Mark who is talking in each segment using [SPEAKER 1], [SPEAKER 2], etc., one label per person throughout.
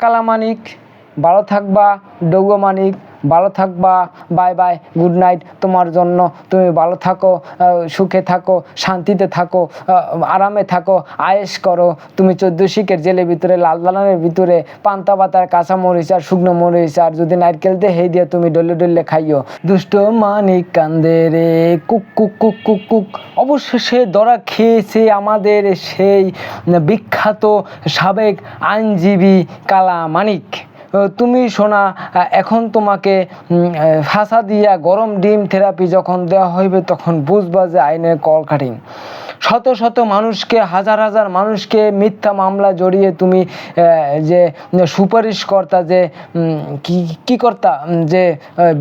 [SPEAKER 1] কালামানিক ভালো থাকবা ডৌগো মানিক। ভালো থাকবা বাই বাই গুড নাইট তোমার জন্য। তুমি ভালো থাকো সুখে থাকো, শান্তিতে থাকো আরামে থাকো আয়েস করো। তুমি চোদ্দ শিখের জেলের ভিতরে, লাল দালানের ভিতরে, পান্তা পাতার কাঁচা মরিচ আর শুকনো মরিচ আর যদি নারকেল দিয়ে হেই দিয়ে তুমি ডলে ডলে খাইও। দুষ্ট মানিক কান্দে রে, কুক কুক কুক কুক কুক। অবশেষে দরা খেয়েছে আমাদের সেই বিখ্যাত সাবেক আইনজীবী কালা মানিক তুমি শোনা এখন তোমাকে ফাঁসা দিয়া গরম ডিম থেরাপি যখন দেওয়া হইবে তখন বুঝবা যে আইনের কল কাটিং। শত শত মানুষকে, হাজার হাজার মানুষকে মিথ্যা মামলা জড়িয়ে তুমি যে সুপারিশ কর্তা যে কি কি কর্তা যে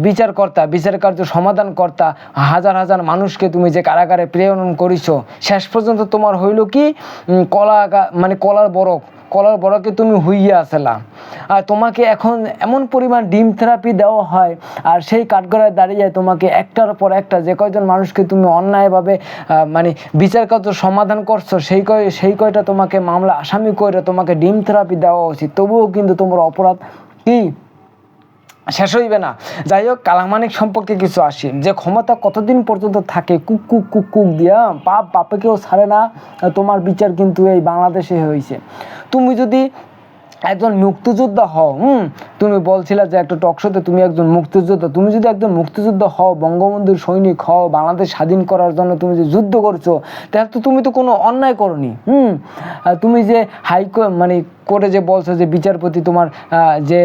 [SPEAKER 1] বিচার কর্তা বিচার কার্য সমাধান কর্তা হাজার হাজার মানুষকে তুমি যে কারাগারে প্রেরণ করিছ, শেষ পর্যন্ত তোমার হইল কি কলা মানে কলার বরফ কলার বড়কে তুমি হুইয়ে আসলা। আর তোমাকে এখন এমন পরিমাণ ডিম থেরাপি দেওয়া হয়, আর সেই কাঠগড়ায় দাঁড়িয়ে তোমাকে একটার পর একটা যে কয়জন মানুষকে তুমি অন্যায়ভাবে মানে বিচারকত সমাধান করছ, সেই কয়, সেই কয়টা তোমাকে মামলা আসামি করে তোমাকে ডিম থেরাপি দেওয়া উচিত। তবুও কিন্তু তোমার অপরাধ কি? শেষ হইবে না। যাই হোক কালামানিক সম্পর্কে কিছু আসি। যে ক্ষমতা কতদিন পর্যন্ত থাকে, কুক কুক কুক কুক দিয়া, পাপ বাপেকেও ছাড়ে না, তোমার বিচার কিন্তু এই বাংলাদেশে হয়েছে তুমি যদি একজন মুক্তিযোদ্ধা হও, হুম, তুমি বলছিলে যে একটা টকশোতে তুমি একজন মুক্তিযোদ্ধা, তুমি যদি একজন মুক্তিযোদ্ধা হও, বঙ্গবন্ধুর সৈনিক হও, বাংলাদেশ স্বাধীন করার জন্য তুমি যে যুদ্ধ করছ, তাহলে তো তুমি তো কোনো অন্যায় করনি, হুম তুমি যে হাইকো মানে করে যে বলছো যে বিচারপতি তোমার যে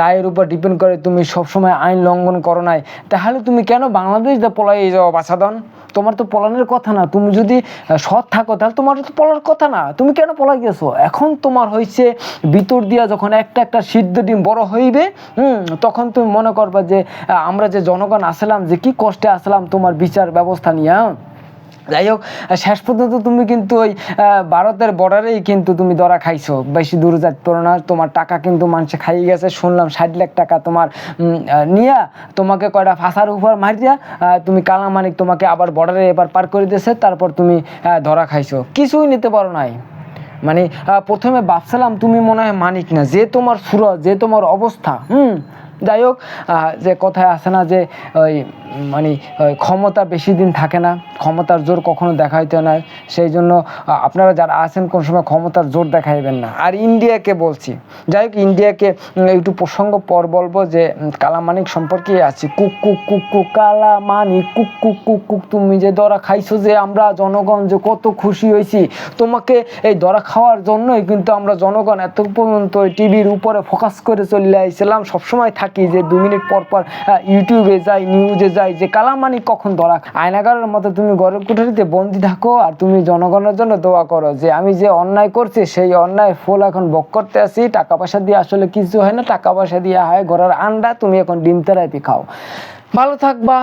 [SPEAKER 1] রায়ের উপর ডিপেন্ড করে তুমি সবসময় আইন লঙ্ঘন করো নাই, তাহলে তুমি কেন বাংলাদেশ দা পলাই যাও বাছাদন তোমার তো পলানোর কথা না। তুমি যদি সৎ থাকো, তাহলে তোমার তো পলার কথা না। তুমি কেন পলাই গেছো? এখন তোমার হয়েছে ভিতর দিয়া যখন একটা একটা সিদ্ধ ডিম বড় হইবে, হুম, তখন তুমি মনে করবা যে আমরা যে জনগণ আসলাম, যে কি কষ্টে আসলাম তোমার বিচার ব্যবস্থা নিয়ে? যাই হোক শেষ পর্যন্ত তুমি কিন্তু ওই ভারতের বর্ডারেই কিন্তু তুমি ধরা খাইছো। বেশি দূরে যাইতে না। তোমার টাকা কিন্তু মানুষে খাই গেছে। শুনলাম ষাট লাখ টাকা তোমার নিয়া তোমাকে কয়টা ফাঁসার উপর মারিয়া তুমি কালামানিক তোমাকে আবার বর্ডারে এবার পার করে দিয়েছে। তারপর তুমি ধরা খাইছো। কিছুই নিতে পারো নাই। মানে প্রথমে ভাবছিলাম তুমি মনে হয় মানিক না। যে তোমার সুরজ যে তোমার অবস্থা, হুম? যাই হোক যে কথায় আসে না যে ওই মানে ক্ষমতা বেশি দিন থাকে না, ক্ষমতার জোর কখনো দেখাইতে না। সেই জন্য আপনারা যারা আছেন কোন সময় ক্ষমতার জোর দেখাইবেন না। আর ইন্ডিয়াকে বলছি, যাই হোক, ইন্ডিয়াকে একটু প্রসঙ্গ পর বলব যে কালামানিক সম্পর্কে আছে। কুক কুক কুক কুক কালামানিক কুক কুক কুক কুক, তুমি যে দরা খাইছো যে আমরা জনগণ যে কত খুশি হয়েছি তোমাকে এই দরা খাওয়ার জন্যই কিন্তু আমরা জনগণ এত পর্যন্ত টিভির উপরে ফোকাস করে চলে আইছিলাম। সবসময় থাকি যে দু মিনিট পর পর ইউটিউবে যাই নিউজে যাই, যে কালামানি কখন ধরা আয়নাগারের মতো তুমি গরম কুঠারিতে বন্দি থাকো আর তুমি জনগণের জন্য দোয়া করো যে আমি যে অন্যায় করছি, সেই অন্যায় ফুল এখন বক করতে আসি। টাকা পয়সা দিয়ে আসলে কিছু হয় না, টাকা পয়সা দিয়ে হয় ঘরের আন্ডা তুমি এখন ডিম তেরাপি খাও। ভালো থাকবা।